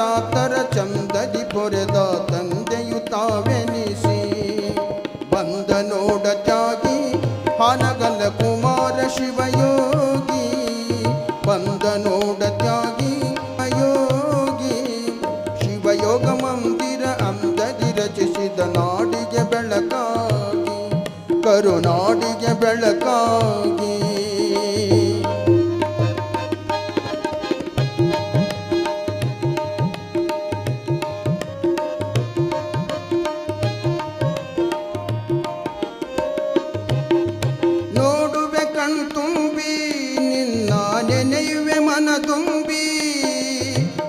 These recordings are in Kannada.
ಅನಾಥರ ಚಂದದಿ ಪೊರೆದ ತಂದೆಯು ತಾವೆನಿಸಿ. ಬಂದ ನೋಡ ತ್ಯಾಗಿ ಹಾನಗಲ ಕುಮಾರ ಶಿವಯೋಗಿ. ಬಂದ ನೋಡ ತ್ಯಾಗಿ ಯೋಗಿ ಶಿವಯೋಗ ಮಂದಿರ ಅಂದದಿ ರಚಿಸಿದ ನಾಡಿಗೆ ಬೆಳಕಾಗಿ. ಕರುನಾಡಿಗೆ ಬೆಳಕಾಗಿ. ನೆನೆಯುವೆ ಮನ ತುಂಬಿ,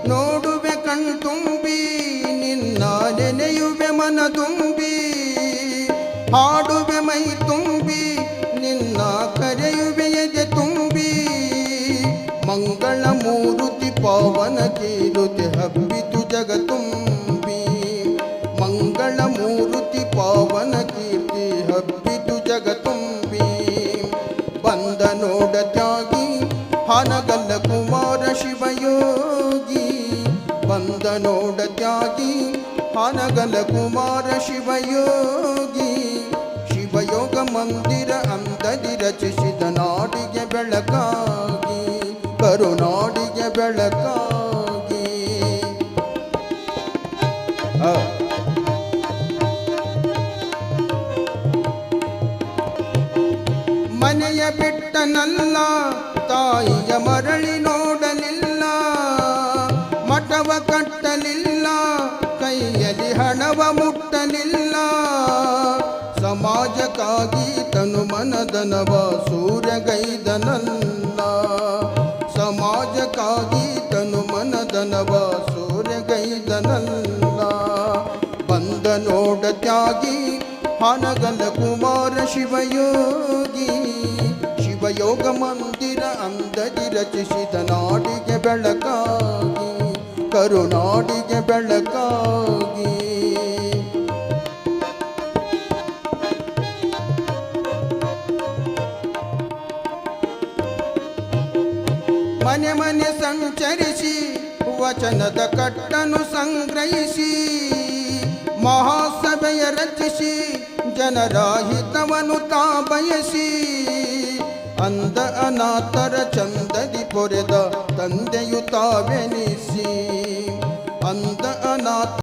ನೋಡುವೆ ಕಣ್ತುಂಬಿ ನಿನ್ನ ನೆನೆಯುವೆ ಮನ ತುಂಬಿ, ಹಾಡುವೆ ಮೈ ತುಂಬಿ, ನಿನ್ನ ಕರೆಯುವೆ ಎದೆ ತುಂಬಿ. ಮಂಗಳ ಮೂರುತಿ ಪಾವನ ಕೀರುತಿ ಹಬ್ಬಿತು ಜಗತುಂಬಿ ಮಂಗಳ ಮೂರುತಿ ಪಾವನ ಕೀರ್ತಿ ಹಬ್ಬಿತು ಹಾನಗಲ್ಲ ಕುಮಾರ ಶಿವಯೋಗಿ, ಬಂದ ನೋಡ ತ್ಯಾಗಿ. ಹಾನಗಲ ಕುಮಾರ ಶಿವಯೋಗಿ, ಶಿವಯೋಗ ಮಂದಿರ ಅಂದದಿ ರಚಿಸಿದ ನಾಡಿಗೆ ಬೆಳಕಾಗಿ, ಕರುನಾಡಿಗೆ ಬೆಳಕಾಗಿ. ಮನೆಯ ಬಿಟ್ಟನಲ್ಲ, ತಾಯಿಯ ಮರಳಿ ನೋಡಲಿಲ್ಲ, ಮಠವ ಕಟ್ಟಲಿಲ್ಲ, ಕೈಯಲ್ಲಿ ಹಣವ ಮುಟ್ಟಲಿಲ್ಲ. ಸಮಾಜಕ್ಕಾಗಿ ತನು ಮನದನವ ಸೂರ್ಯಗೈದನಲ್ಲ, ಸಮಾಜಕ್ಕಾಗಿ ತನು ಮನದನವ ಸೂರ್ಯಗೈದನಲ್ಲ. ಬಂದ ನೋಡ ತ್ಯಾಗಿ ಹಾನಗಲ ಕುಮಾರ ಶಿವಯೋಗಿ, ಶಿವಯೋಗ ಮಂದಿರ ಅಂದದಿ ರಚಿಸಿದ ನಾಡಿಗೆ ಬೆಳಕಾಗಿ, ಕರುನಾಡಿಗೆ ಬೆಳಕಾಗಿ. ಮನೆ ಮನೆ ಸಂಚರಿಸಿ, ವಚನದ ಕಟ್ಟನು ಸಂಗ್ರಹಿಸಿ ಮಹಾಸಭೆಯ ರಚಿಸಿ ಜನರ ಹಿತವನ್ನು ತಾ ಬಯಸಿ. ಅಂದ ಅನಾಥರ ಚಂದದಿ ಪೊರೆದ ತಂದೆಯು ತಾವೆನಿಸಿ. ಅಂದ ಅನಾಥ